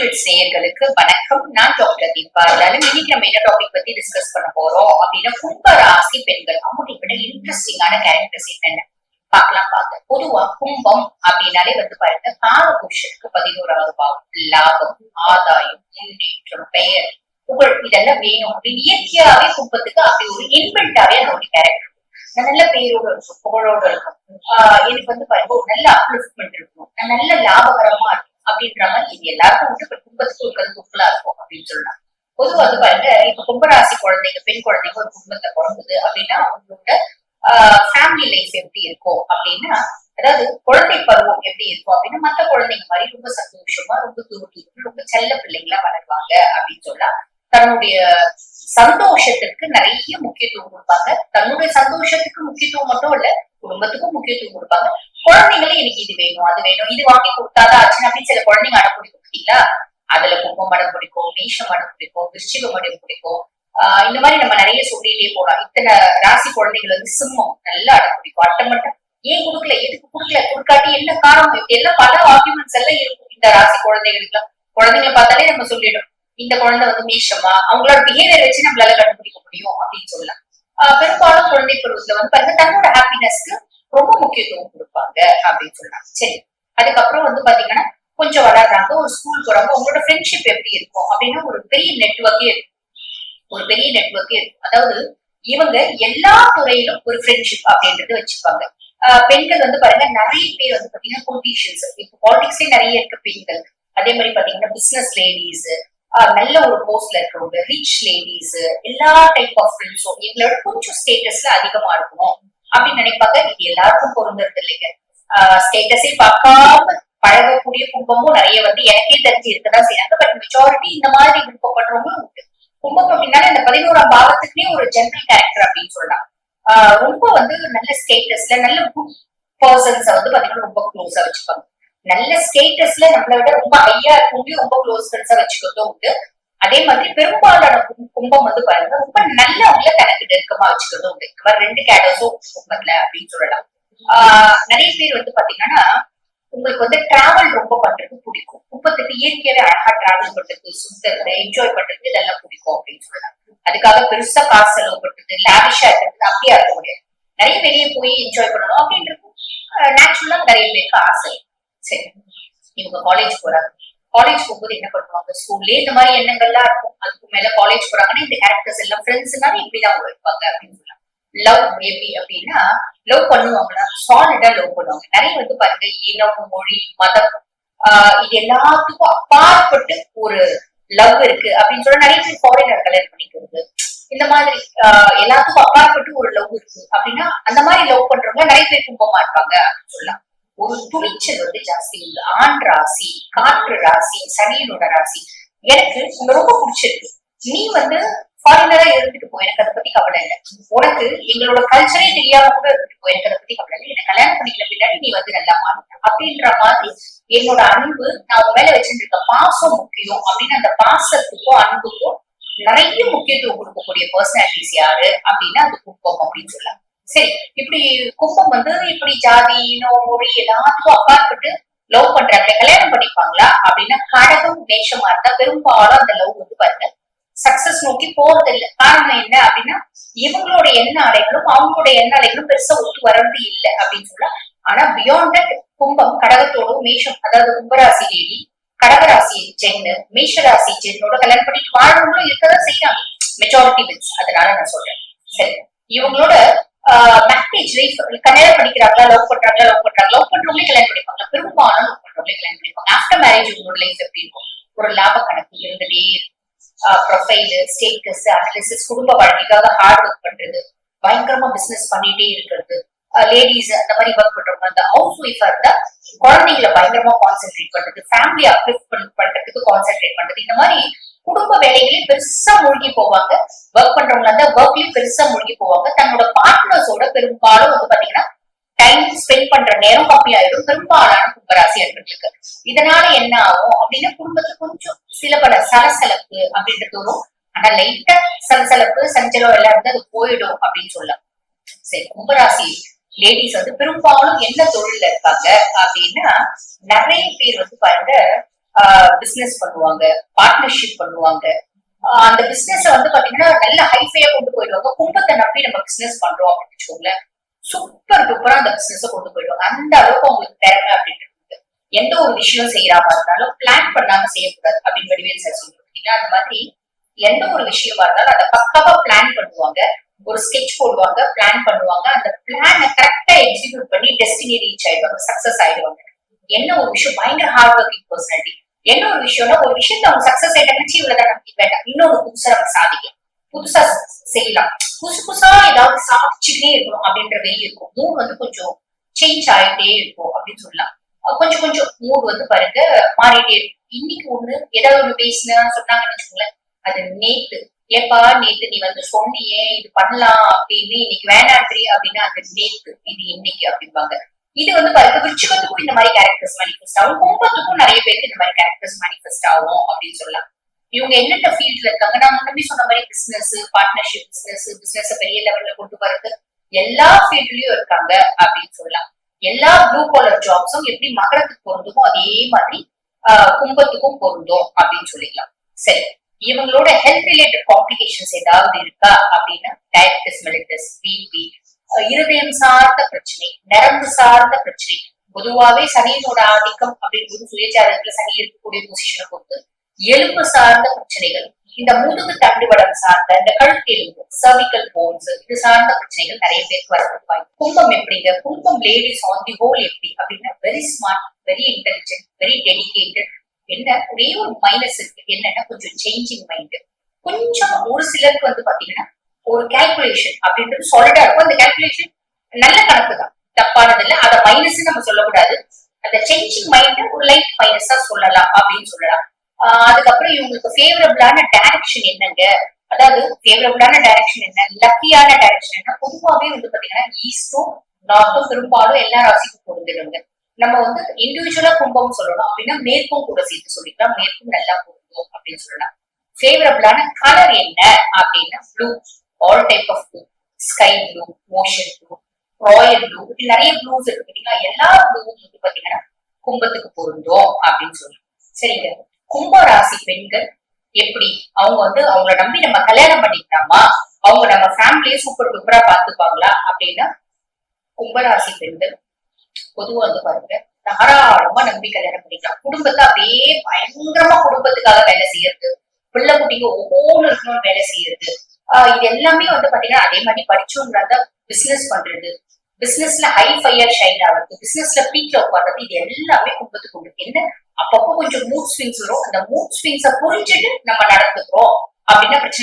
ஆஸ்ட்ரேலியட் நேயர்களுக்கு வணக்கம். நான் டாக்டர் தீபா. இருந்தாலும் இன்னைக்கு நம்ம என்ன டாபிக் பத்தி டிஸ்கஸ் பண்ண போறோம் அப்படின்னா கும்ப ராசி பெண்கள். அவங்களுக்கு விட இன்ட்ரெஸ்டிங்கான கேரக்டர்ஸ் என்னென்ன? பார்க்கலாம் பார்க்க பொதுவா கும்பம் அப்படின்னாலே வந்து பாருங்க காலபுருஷனுக்கு பதினோராவது பாவம். லாபம் ஆதாயம் முன்னேற்றம் பெயர் புகழ் இதெல்லாம் வேணும். அப்படின்னு இயற்கையாவே கும்பத்துக்கு அப்படி ஒரு இன்வென்டாவே அதோட கேரக்டர் நான் நல்ல பேரோட இருக்கும் புகழோட இருக்கும். ஆஹ் எனக்கு வந்து பாருங்க ஒரு நல்ல அப்லிஃப்ட்மெண்ட் இருக்கும். நான் நல்ல லாபகரமா இருக்கும் அப்படின்ற மாதிரி இது எல்லாருக்கும் வந்து இப்ப கும்பத்துக்கு இருக்கிறது இருக்கும் அப்படின்னு சொல்லலாம். பொதுவா வந்து பாருங்க இப்ப கும்பராசி குழந்தைங்க பெண் குழந்தைங்க ஒரு குடும்பத்தை பிறந்தது அப்படின்னா அவங்களோட ஃபேமிலி லைஃப் எப்படி இருக்கும் அப்படின்னா அதாவது குழந்தை பருவம் எப்படி இருக்கும் அப்படின்னா மத்த குழந்தைங்க மாதிரி ரொம்ப சந்தோஷமா ரொம்ப துரு துரு ரொம்ப செல்ல பிள்ளைங்களா வளருவாங்க அப்படின்னு சொல்லலாம். தன்னுடைய சந்தோஷத்துக்கு நிறைய முக்கியத்துவம் கொடுப்பாங்க. தன்னுடைய சந்தோஷத்துக்கு முக்கியத்துவம் மட்டும் இல்ல குடும்பத்துக்கும் முக்கியத்துவம் கொடுப்பாங்க. குழந்தைங்களும் எனக்கு இது வேணும் அது வேணும். இது வாங்கி கொடுத்தாதான் ஆச்சுன்னு அப்படின்னு சில குழந்தைங்க அடம் பிடிக்கும் பார்த்தீங்களா அதுல கும்பம் மடம் பிடிக்கும் மீஷம் மடம் பிடிக்கும் விருச்சிக மடம் பிடிக்கும். ஆஹ் இந்த மாதிரி நம்ம நிறைய சொல்லிட்டே போலாம். இத்தனை ராசி குழந்தைகள் வந்து சிம்மம் நல்லா அடம் பிடிக்கும். அட்டமட்டம். ஏன் கொடுக்கல? எதுக்கு கொடுக்கல? கொடுக்காட்டி என்ன காரணம்? இப்படி எல்லாம் பல ஆர்குமெண்ட்ஸ் எல்லாம் இருக்கும் இந்த ராசி குழந்தைகளுக்கு குழந்தைங்களை பார்த்தாலே நம்ம சொல்லிடும் இந்த குழந்தை வந்து மீஷமா அவங்களோட பிஹேவியர் வச்சு நம்மளால கண்டுபிடிக்க முடியும் அப்படின்னு சொல்லலாம். ஆஹ் பெரும்பாலும் குழந்தை பருவத்துல வந்து பாருங்க தன்னோட ஹாப்பினஸ்க்கு ரொம்ப முக்கியத்துவம் கொடுப்பாங்க அப்படின்னு சொல்றாங்க. சரி. அதுக்கப்புறம் வந்து பாத்தீங்கன்னா கொஞ்சம் வளர்றாங்க. ஒரு ஸ்கூல் தொடங்க உங்களோட ஃப்ரெண்ட்ஷிப் எப்படி இருக்கும்? அப்படின்னா ஒரு பெரிய நெட்ஒர்க்கே இருக்கும். ஒரு பெரிய நெட்ஒர்க்கே இருக்கும். அதாவது இவங்க எல்லா துறையிலும் ஒரு ஃப்ரெண்ட்ஷிப் அப்படின்றது வச்சுப்பாங்க. பெண்கள் வந்து பாருங்க நிறைய பேர் வந்து பாத்தீங்கன்னா பொலிட்டீஷியன்ஸ் இப்போ பாலிடிக்ஸ்லயே நிறைய இருக்கு பெண்கள். அதே மாதிரி பாத்தீங்கன்னா பிசினஸ் லேடிஸ் நல்ல ஒரு போஸ்ட்ல இருக்கிறவங்க ரிச் லேடிஸ் எல்லா டைப் ஆஃப் ஃப்ரெண்ட்ஸும் எங்களோட கொஞ்சம் ஸ்டேட்டஸ்ல அதிகமா இருக்கணும். அப்படின்னு நினைப்பாங்க. இது எல்லாருக்கும் பொருந்தது இல்லைங்க ஸ்டேட்டஸே பார்க்காம பழகக்கூடிய கும்பமும் நிறைய வந்து எனக்கே தெரிஞ்சு இருக்கதான் செய்யறாங்க பட் மெஜாரிட்டி இந்த மாதிரி விருப்பப்படுறவங்களும் உண்டு. கும்பம் அப்படின்னாலே இந்த பதினோராம் பாவத்துக்குனே ஒரு ஜென்ரல் கேரக்டர் அப்படின்னு சொல்லலாம். ஆஹ் ரொம்ப வந்து நல்ல ஸ்டேட்டஸ்ல நல்ல குட் பர்சன்ஸ வந்து பாத்தீங்கன்னா ரொம்ப க்ளோஸா வச்சுப்பாங்க. நல்ல ஸ்டேட்டஸ்ல நம்மளை விட ரொம்ப ஹையா இருக்கவங்க ரொம்ப க்ளோஸ் ஃப்ரெண்ட்ஸா வச்சுக்கிறதும் உண்டு. அதே மாதிரி பெரும்பாலான கும்- கும்பம் வந்து பாருங்க ரொம்ப நல்லவங்கள தனக்கு நெருக்கமா வச்சுக்கிறதும் உண்டு. இந்த மாதிரி ரெண்டு கேட்டர்ஸும் கும்பத்துல அப்படின்னு சொல்லலாம். ஆஹ் நிறைய பேர் வந்து பாத்தீங்கன்னா உங்களுக்கு வந்து டிராவல் ரொம்ப பண்றது பிடிக்கும். கும்பத்துக்கு இயற்கையாவே அழகா டிராவல் பண்றது சுத்தறது என்ஜாய் பண்றது இதெல்லாம் பிடிக்கும் அப்படின்னு சொல்லலாம். அதுக்காக பெருசா காசு செலவு பண்றது லாவிஷா இருக்கிறது அப்படியா இருக்க முடியாது. நிறைய வெளியே போய் என்ஜாய் பண்ணணும் அப்படின்றது நேச்சுரலா நிறைய பேருக்கு ஆசை. சரி இவங்க காலேஜ் போறாங்க. காலேஜ் போகும்போது என்ன பண்ணுவாங்க? ஸ்கூல்லே இந்த மாதிரி எண்ணங்கள்லாம் இருக்கும். அதுக்கு மேல காலேஜ் போறாங்கன்னா இந்த கேரக்டர்ஸ் எல்லாம் ஃப்ரெண்ட்ஸ்னால இப்படிதான் இருப்பாங்க அப்படின்னு சொல்லலாம். லவ் எப்படி அப்படின்னா லவ் பண்ணுவாங்கன்னா சாலிடா லவ் பண்ணுவாங்க. நிறைய வந்து பாருங்க இனம் மொழி மதம் ஆஹ் இது எல்லாத்துக்கும் அப்பாற்பட்டு ஒரு லவ் இருக்கு அப்படின்னு சொல்ல நிறைய பேர் ஃபாரினர் கல்யாணம் பண்ணிக்கிறது. இந்த மாதிரி ஆஹ் எல்லாத்துக்கும் அப்பாற்பட்டு ஒரு லவ் இருக்கு அப்படின்னா அந்த மாதிரி லவ் பண்றவங்க நிறைய பேர் கும்பமா இருப்பாங்க அப்படின்னு சொல்லலாம். ஒரு துணிச்சல் வந்து ஜாஸ்தி உண்டு ஆண் ராசி காற்று ராசி சனியனோட ராசி. எனக்கு உங்க ரொம்ப பிடிச்சிருக்கு. நீ வந்து ஃபாரினரா இருந்துட்டு போ. எனக்கு அதை பத்தி கவலை இல்லை. உனக்கு எங்களோட கல்ச்சரே தெரியாம கூட இருந்துட்டு போ. எனக்கு அதை பத்தி கவலை இல்லை. என்ன கல்யாணம் பண்ணிக்கல பின்னாடி நீ வந்து நல்லா மாறிட்ட அப்படின்ற மாதிரி என்னோட அன்பு நான் உன் மேல வச்சிருக்க பாசம் முக்கியம் அப்படின்னு அந்த பாசத்துக்கும் அன்புக்கும் நிறைய முக்கியத்துவம் கொடுக்கக்கூடிய பர்சனாலிட்டிஸ் யாரு? அப்படின்னா அது குப்பம் அப்படின்னு சொல்லலாம். சரி இப்படி கும்பம் வந்து இப்படி ஜாதி இனம் மொழி எல்லாத்துக்கும் அப்பாற்பட்டு லவ் பண்றாங்க கல்யாணம் பண்ணிப்பாங்களா அப்படின்னா கடகம் மேஷமா இருந்தா பெரும்பாலும் அந்த லவ் வந்து பாருங்க சக்சஸ் நோக்கி போறது இல்லை காரணம் என்ன அப்படின்னா இவங்களோட எண்ண அலைகளும் அவங்களோட எண்ண அலைகளும் பெருசா ஒத்து வர்றது இல்லை அப்படின்னு சொல்லலாம் ஆனா பியாண்ட் தட் கும்பம் கடகத்தோடும் மேஷம் அதாவது கும்பராசி தேவி கடகராசி ஜென்னு மேஷராசி ஜென்னோட கல்யாணம் பண்ணிட்டு வாழ்றவங்களும் இருக்கதான் செய்யறாங்க மெஜாரிட்டி விட்ஸ் அதனால நான் சொல்றேன். சரி இவங்களோட மேரேஜ் லைஃப் கல்யாணம் பண்ணிக்கிறாங்களா லவ் பண்றாங்களா லவ் பண்றாங்க லவ் பண்றவங்களே கல்யாணம் பண்ணிப்பாங்க பெரும்பாலும் லவ் பண்றவங்களே கல்யாணம் பண்ணிப்பாங்க. ஆஃப்டர் மேரேஜ் உங்களோட லைஃப் எப்படி இருக்கும்? ஒரு லாப கணக்கு இருந்துட்டே ப்ரொஃபைல் ஸ்டேட்டஸ் அனாலிசிஸ் குடும்ப வாழ்க்கைக்காக ஹார்ட் ஒர்க் பண்றது பயங்கரமா பிசினஸ் பண்ணிட்டே இருக்கிறது லேடிஸ் அந்த மாதிரி ஒர்க் பண்றவங்க அந்த ஹவுஸ் ஒய்ஃபா இருந்தா குழந்தைங்களை பயங்கரமா கான்சென்ட்ரேட் பண்றது ஃபேமிலி அப்லிஃப்ட் பண்றதுக்கு கான்சென்ட்ரேட் பண்றது இந்த மாதிரி குடும்ப வேலைகளையும் பெருசா மூழ்கி போவாங்க. ஒர்க் பண்றவங்க இருந்தா ஒர்க்லயும் பெருசா மூழ்கி போவாங்க. தன்னோட பார்ட்னர்ஸோட பெரும்பாலும் வந்து பாத்தீங்கன்னா டைம் ஸ்பெண்ட் பண்ற நேரம் கம்மியாயிடும் பெரும்பாலான கும்பராசி அன்பர்களுக்கு. இதனால என்ன ஆகும் அப்படின்னா குடும்பத்துல கொஞ்சம் சில பல சலசலப்பு அப்படின்றது வரும். ஆனா லைட்டா சலசலப்பு சஞ்சலம் எல்லாம் இருந்து அது போயிடும் அப்படின்னு சொல்லலாம். சரி கும்பராசி லேடிஸ் வந்து பெரும்பாலும் என்ன தொழில இருக்காங்க அப்படின்னா நிறைய பேர் வந்து பாருங்க பிசினஸ் பண்ணுவாங்க பார்ட்னர்ஷிப் பண்ணுவாங்க. அந்த பிசினஸ் வந்து பாத்தீங்கன்னா நல்ல ஹைஃபையா கொண்டு போயிடுவாங்க. கும்பத்தை நம்பி நம்ம பிசினஸ் பண்றோம் அப்படின்னு வச்சுக்கோங்களேன். சூப்பர் டூப்பரா அந்த பிசினஸ் கொண்டு போயிடுவாங்க. அந்த அளவுக்கு அவங்களுக்கு திறமை அப்படின்னு எந்த ஒரு விஷயம் செய்யறாமா இருந்தாலும் பிளான் பண்ணாம செய்யக்கூடாது அப்படின்னு வடிவேல் சார் சொல்லிருக்கீங்க அந்த மாதிரி எந்த ஒரு விஷயமா இருந்தாலும் அதை பக்காவா பிளான் பண்ணுவாங்க. ஒரு ஸ்கெட்ச் போடுவாங்க பிளான் பண்ணுவாங்க. அந்த பிளானை கரெக்டா எக்ஸிக்யூட் பண்ணி டெஸ்டினி ரீச் ஆயிடுவாங்க சக்சஸ் ஆயிடுவாங்க. என்ன ஒரு விஷயம்? பயங்கர ஹார்ட் ஒர்க்கிங் பர்சனாலிட்டி என்ன ஒரு விஷயம்னா ஒரு விஷயத்த அவங்க சக்சஸ் ஆயிட்டாங்கன்னு இவ்வளவுதான் நமக்கு வேண்டாம் இன்னொரு புதுசா நம்ம சாதிக்கலாம். புதுசா செய்யலாம். புதுசு புதுசா ஏதாவது சாதிச்சுக்கிட்டே இருக்கணும் அப்படின்ற வெயில் இருக்கும். மூட் வந்து கொஞ்சம் சேஞ்ச் ஆயிட்டே இருக்கும் அப்படின்னு சொல்லலாம். கொஞ்சம் கொஞ்சம் மூட் வந்து பாருங்க மாறிட்டே இருக்கும். இன்னைக்கு ஒண்ணு ஏதாவது ஒண்ணு பேசினா சொன்னாங்கன்னு வச்சுக்கோங்களேன் அது நேத்து ஏப்பா நேத்து நீ வந்து சொன்னியே இது பண்ணலாம் அப்படின்னு இன்னைக்கு வேணான்றி அப்படின்னா அது நேத்து இது இன்னைக்கு அப்படிம்பாங்க. இது வந்து பாருங்க விருச்சிகத்துக்கும் இந்த மாதிரி கேரக்டர்ஸ் மேனிஃபெஸ்ட் ஆகும். கும்பத்துக்கும் நிறைய பேருக்கு இந்த மாதிரி கேரக்டர்ஸ் மேனிஃபெஸ்ட் ஆகும் அப்படின்னு சொல்லலாம். இவங்க என்னென்ன ஃபீல்ட்ல இருக்காங்க? நான் முன்னாடி சொன்ன மாதிரி பிசினஸ் பார்ட்னர்ஷிப் பிசினஸ் பிசினஸ் பெரிய லெவல்ல கொண்டு வரது. எல்லா ஃபீல்ட்லயும் இருக்காங்க அப்படின்னு சொல்லலாம். எல்லா ப்ளூ காலர் ஜாப்ஸும் எப்படி மகரத்துக்கு பொருந்துமோ அதே மாதிரி ஆஹ் கும்பத்துக்கும் பொருந்தும் அப்படின்னு சொல்லிக்கலாம். சரி. இவங்களோட ஹெல்த் ரிலேட்டட் காம்ப்ளிகேஷன்ஸ் ஏதாவது இருக்கா? அப்படின்னா டயபிட்டிஸ் மெலிட்டிஸ் பிபி இருதயம் சார்ந்த பிரச்சனை நரம்பு சார்ந்த பிரச்சனை. பொதுவாவே சனியினோட ஆதிக்கம் அப்படின்னு சுயச்சாரத்துல சனி இருக்கக்கூடிய பொசிஷனை பொறுத்து எலும்பு சார்ந்த பிரச்சனைகள் இந்த முதுகு தண்டுவடம் சார்ந்த இந்த கழுத்தெலும்பு சர்விக்கல் போன்ஸ் இது சார்ந்த பிரச்சனைகள் நிறைய பேருக்கு வரப்படுவாங்க கும்பம் எப்படிங்க? கும்பம் லேடிஸ் ஆன் தி ஹோல் எப்படி? அப்படின்னா very smart very intelligent very dedicated என்ன? ஒரே ஒரு மைனஸ் இருக்கு. என்னன்னா கொஞ்சம் சேஞ்சிங் மைண்ட் கொஞ்சம் ஒரு சிலருக்கு வந்து பாத்தீங்கன்னா ஒரு கால்குலேஷன் அப்படின்றது சாலிடா இருக்கும். அந்த கால்குலேஷன் நல்ல கணக்கு தான் தப்பானது இல்லை அதை மைனஸ் நம்ம சொல்லக்கூடாது. அந்த சேஞ்சிங் மைண்ட் ஒரு லைட் மைனஸா சொல்லலாம் அப்படின்னு சொல்லலாம். ஆஹ் அதுக்கப்புறம் இவங்களுக்கு ஃபேவரபிளான டைரக்ஷன் என்னங்க? அதாவது ஃபேவரபிளான டைரக்ஷன் என்ன? லக்கியான டைரக்ஷன் என்ன? பொதுவாகவே வந்து பாத்தீங்கன்னா ஈஸ்டும் நார்த்தும் பெரும்பாலும் எல்லா ராசிக்கும் பொருந்துடுங்க நம்ம வந்து இண்டிவிஜுவலா கும்பம் சொல்லணும் அப்படின்னா மேற்கும் கூட சேர்த்து சொல்லிக்கலாம். மேற்கும் நல்லா பொருந்தும் அப்படின்னு சொல்லலாம். ஃபேவரபிளான கலர் என்ன? அப்படின்னா blue all type of blue sky blue motion blue royal blue இப்படி நிறைய ப்ளூஸ் இருக்கு பாத்தீங்கன்னா எல்லா ப்ளூவும் வந்து பாத்தீங்கன்னா கும்பத்துக்கு பொருந்தும் அப்படின்னு சொல்லி சரிங்க. கும்ப ராசி பெண்கள் எப்படி? அவங்க வந்து அவங்கள நம்பி நம்ம கல்யாணம் பண்ணிக்கலாமா? அவங்க நம்ம ஃபேமிலிய சூப்பர் டூப்பரா பாத்துப்பாங்களா அப்படின்னா கும்பராசி பெண்கள் பொதுவா வந்து பாருங்க தாராளமா நம்பி கல்யாணம் பண்ணிக்கலாம். குடும்பத்தை அப்படியே பயங்கரமா குடும்பத்துக்காக வேலை செய்யறது. பிள்ளை குட்டிங்க ஒவ்வொன்று இருக்கணும்னு வேலை செய்யறது. இது எல்லாமே வந்து பாத்தீங்கன்னா அதே மாதிரி படிச்சவங்களா தான் பிசினஸ் பண்றது பிசினஸ்ல ஹை ஃபையர் ஷைன் ஆகுறது. பிசினஸ்ல பீக்ல உட்கார்றது. இது எல்லாமே குடும்பத்துக்கு கொண்டு என்ன? அப்பப்போ கொஞ்சம் மூட் ஸ்விங்ஸ் வரும். அந்த மூட் ஸ்விங்ஸ புரிஞ்சுட்டு நம்ம நடந்துக்கிறோம். அப்படின்னா பிரச்சனை